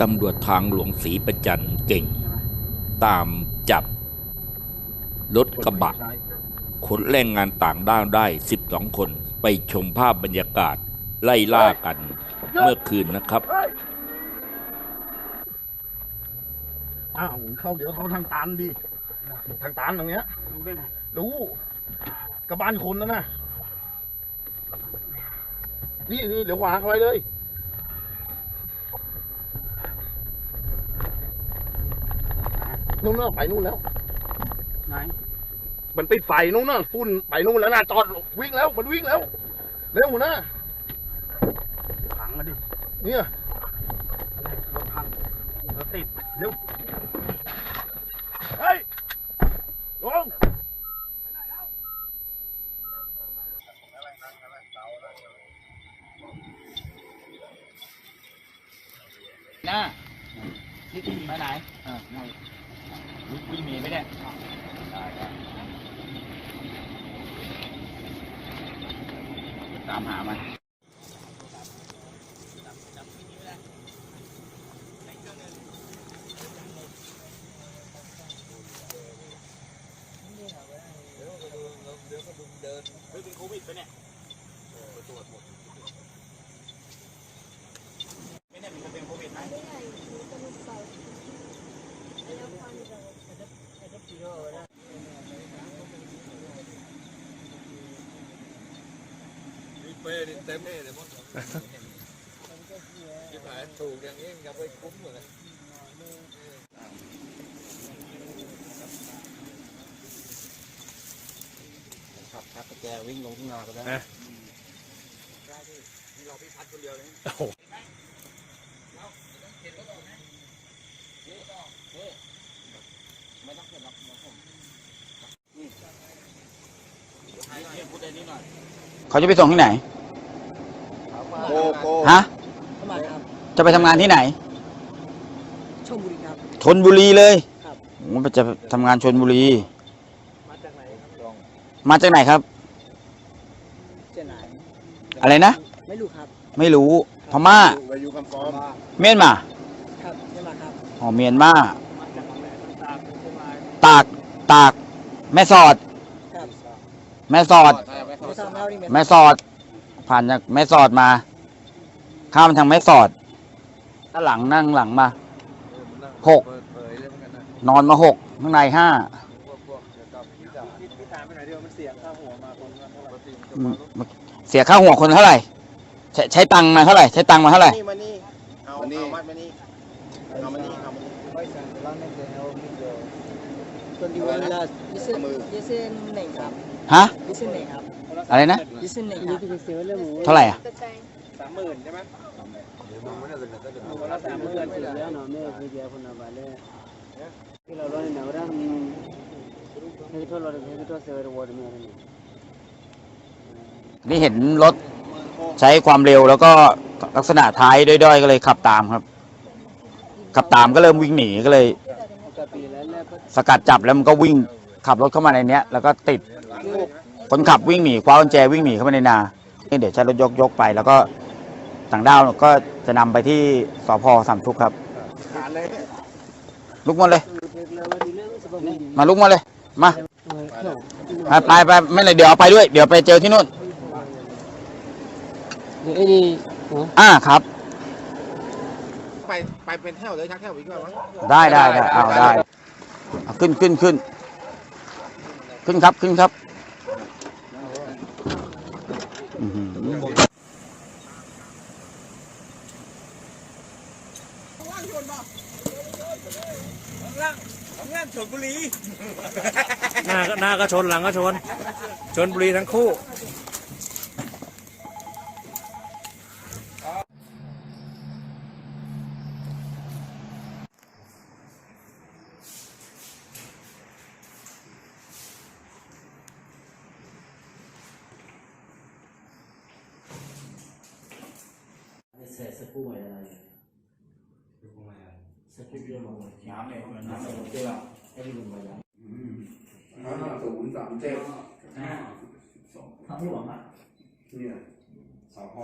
ตำรวจทางหลวงศรีประจันเก่ง ตามจับ รถกระบะขนแรงงานต่างด้าวได้ 12 คน ไปชมภาพบรรยากาศไล่ล่ากันเมื่อคืนนะครับ อ้าวเข้าเดี๋ยวเขาทางตันดิ ทางตันตรงเนี้ย รู้กระบานคนนะนะ นี่นี่เดี๋ยววางเอาไว้เลย นู่นน่ะไปนู่นแล้ว ไหน มันติดไฟนู่นน่ะฝุ่นไปนู่นแล้วนะจอดวิ่งแล้ว มันวิ่งแล้วเร็วนะพังมาดิ เนี่ยรถพังรถติด เร็ว เฮ้ยลงหน้าที่ไปไหนอ่าลุก วิ่งหนีไม่ได้ตายแตามหามันเดี๋ยวก็ดูเดินเฮ้ยเป็นโควิดไปเนี่ยไปตรวจหมด เป้เลยมั้งที่ผ่านถูกอย่างนี้ยังไม่คุ้มเลยขับชักแกวิ่งลงทุ่งนาก็ได้เขาจะไปส่งที่ไหน โกโกฮะเข้ามาครับจะไปทำงานที่ไหน ชมบุรีครับ ชนบุรีเลยครับ โอ้จะทำงานชนบุรี มาจากไหนครับมาจากไหนครับเจ้าไหนอะไรนะ ไม่รู้ครับไม่รู้ พม่าไปอยู่คำฟอมเมียนมาครับไม่มาครับอ๋อเมียนมา มาจากไหนตามเชียงรายตาก ตาก แม่สอดครับ แม่สอดไม่ทราบแล้วนี่แม่สอด ผ่านจากแม่สอดมา ข้ามทางแม่สอดด้านหลังนั่งหลังมาหกเปิดเผยเลยเหมือนกันนะนอนมาหกข้างในห้าพวกพวกเกี่ยวกับวิจารณ์พี่ถามไปไหนเดียวมันเสียค่าหัวมาคนละเท่าไหร่ปกติจะอืมามเสียค่าหัวคนเท่าไหร่ ใช้ใช้ตังค์มาเท่าไหร่ ใช้ตังค์มาเท่าไหร่ 21 last listen listen หนึ่งครับ ฮะ listen หนึ่งครับ อะไรนะ listen หนึ่งครับ เท่าไหร่อะ สามหมื่นใช่ไหมนี่เห็นรถใช้ความเร็วแล้วก็ลักษณะท้ายด้อยๆ ก็เลยขับตามครับ ขับตามก็เริ่มวิ่งหนีก็เลย สกัดจับแล้วมันก็วิ่งขับรถเข้ามาในเนี้ย แล้วก็ติดคนขับวิ่งหนีคว้ากุญแจวิ่งหนีเข้ามาในนาเดี๋ยวใช้รถยกยกไป แล้วก็ต่างด้าวก็จะนำไปที่สพสามชุกครับขาดเลยลุกมาเลยแล้ววันนี้เรื่องสบายดีมาลุกมาเลย มาเออเข้าไปไปไปไม่เลยเดี๋ยวเอาไปด้วย เดี๋ยวไปเจอที่นู่นเดี๋ยวไอ้นี่ฮะอ่าครับ ไปไปเป็นแถวเลยชักแถวอีกแล้วมั้งได้ได้ได้เอาได้เอาขึ้นขึ้นขึ้น ขึ้นครับขึ้นครับอื้อหือหน้าก็หน้าก็ชนหลังก็ชน ชนบุรีทั้งคู่ เสร็จสักครู่ไหมอะไรสักครู่เดียวมาน้ำเนี่ยน้ำเนี่ยเจอไอ้ที่ลงมาอย่าง ห้าศูนย์สามเจ็ด ทำไม่หวังอ่ะ เนี่ยสพ